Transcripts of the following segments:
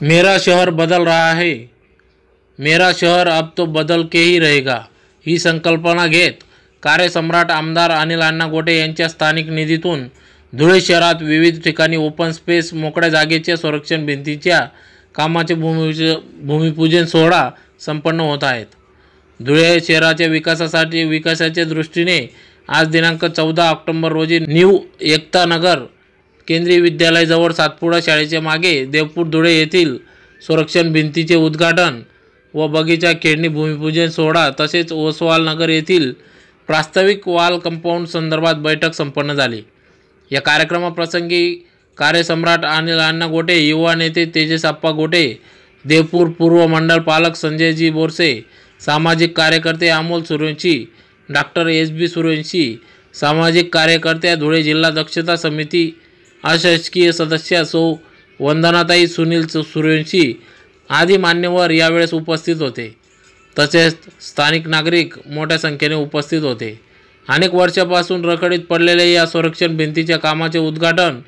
मेरा शहर बदल रहा है। मेरा शहर अब तो बदल के ही रहेगा। ही संकल्पना घेत कार्यसम्राट आमदार अनिल अण्णा गोटे यांच्या स्थानिक निधीतून धुळे शहरात विविध ठिकाणी ओपन स्पेस मोकळ्या जागेच्या संरक्षण भिंतीच्या कामाचे भूमिपूज भूमिपूजन सोहळा संपन्न होत आहेत. धुळे शहराच्या विकासासाठी विकासाच्या दृष्टीने आज दिनांक चौदा ऑक्टोंबर रोजी न्यू एकता नगर केंद्रीय विद्यालयाजवळ सातपुडा शाळेच्या मागे देवपूर धुळे येथील संरक्षण भिंतीचे उद्घाटन व बगीचा खेळणी भूमिपूजन सोहळा तसेच ओसवाल नगर येथील प्रास्ताविक वाल कंपाऊंड संदर्भात बैठक संपन्न झाली. या कार्यक्रमाप्रसंगी कार्यसम्राट अनिल अण्णा गोटे युवा नेते तेजस आप्पा गोटे देवपूर पूर्व मंडळ पालक संजयजी बोरसे सामाजिक कार्यकर्ते Amol Suryavanshi doctor S B Suryavanshi सामाजिक कार्यकर्त्या धुळे जिल्हा दक्षता समिती अशासकीय सदस्या सौ वंदनाताई सुनील सूर्यवंशी आदी मान्यवर यावेळेस उपस्थित होते. तसेच स्थानिक नागरिक मोठ्या संख्येने उपस्थित होते. अनेक वर्षापासून रखडीत पडलेल्या या संरक्षण भिंतीच्या कामाचे उद्घाटन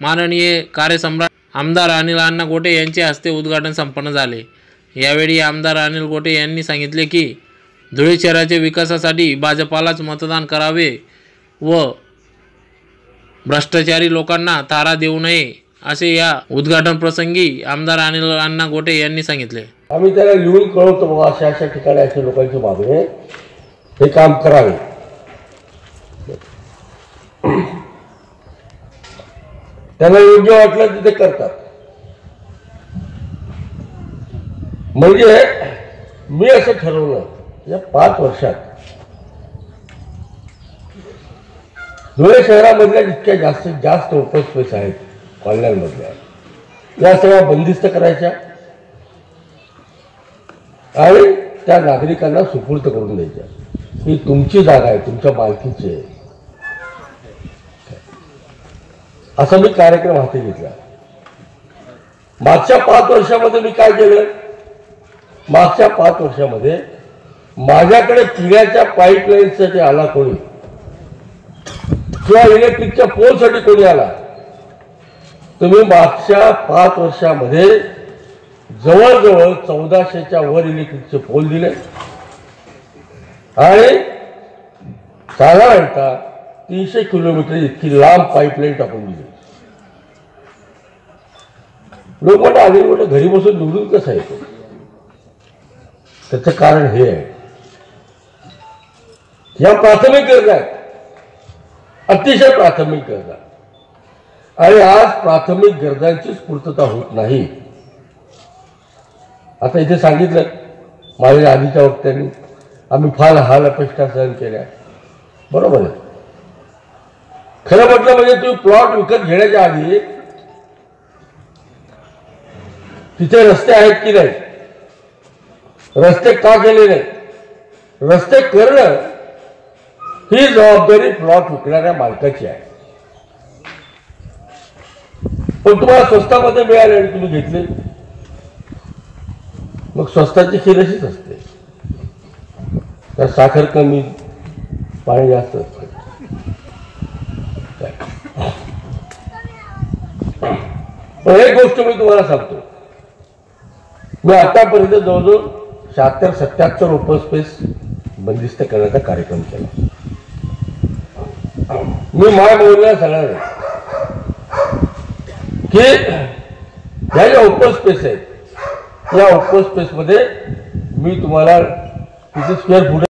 माननीय कार्यसम्राट आमदार अनिल अण्णा गोटे यांच्या हस्ते उद्घाटन संपन्न झाले. यावेळी आमदार अनिल गोटे यांनी सांगितले की धुळे शहराच्या विकासासाठी भाजपालाच मतदान करावे व भ्रष्टाचारी लोकांना तारा देऊ नये असे या उद्घाटन प्रसंगी आमदार अनिल अण्णा गोटे यांनी सांगितले. आम्ही त्याला लिहून कळवतो बाबा अशा अशा ठिकाणी अशा लोकांची मागणी आहे. हे काम करावे. त्यांना योग्य वाटलं तिथे करतात. म्हणजे मी असं ठरवलं या पाच वर्षात धुळे शहरामधल्या जितक्या जास्तीत जास्त ओपन स्पेस आहेत कॉलन्यांमधल्या या सगळ्या बंदिस्त करायच्या. आणि त्या नागरिकांना सुपूर्द करून द्यायच्या. ही तुमची जागा आहे तुमच्या मालकीची आहे. असा मी कार्यक्रम हाती घेतला. मागच्या पाच वर्षामध्ये मी काय केलं? मागच्या पाच वर्षामध्ये माझ्याकडे पिण्याच्या पाईपलाईनसाठी आला कोणी? किंवा इलेक्ट्रिकच्या पोलसाठी कोणी आला? तुम्ही मागच्या पाच वर्षामध्ये जवळजवळ चौदाशेच्या वर इलेक्ट्रिकचे पोल दिले. आणि साधारणतः तीनशे किलोमीटर इतकी लांब पाईपलाईन टाकून दिली. लोक म्हणतात आधी म्हणतात घरी बसून निवडून कसं येतो? त्याचं कारण हे आहे. या प्राथमिक गरजा आहेत. अतिशय प्राथमिक गरजा. आणि आज प्राथमिक गरजांचीच पूर्तता होत नाही. आता इथे सांगितलं माझ्या आधीच्या वक्त्यांनी आम्ही फार हाल अपेक्षा सहन केल्या. बरोबर आहे. खरं म्हटलं म्हणजे तुम्ही प्लॉट विकत घेण्याच्या आधी तिथे रस्ते आहेत की नाही? रस्ते का केले नाही रस्ते करणं ही जबाबदारी प्लॉट विकणाऱ्या मालकाची आहे. पण तुम्हाला स्वस्तामध्ये मिळाले आणि तुम्ही घेतले. मग स्वस्ताची खीर अशीच असते. त्या साखर कमी पाणी जास्त असतं. पण एक गोष्ट मी तुम्हाला सांगतो. मी आतापर्यंत जवळजवळ शहात्तर सत्याहत्तर ओपन स्पेस बंदिस्त करण्याचा कार्यक्रम केला. मी माय बोलण्याला सांगणार आहे. की ह्या ज्या ओपन स्पेस आहेत या ओपन स्पेसमध्ये मी तुम्हाला किती स्क्वेअर फूट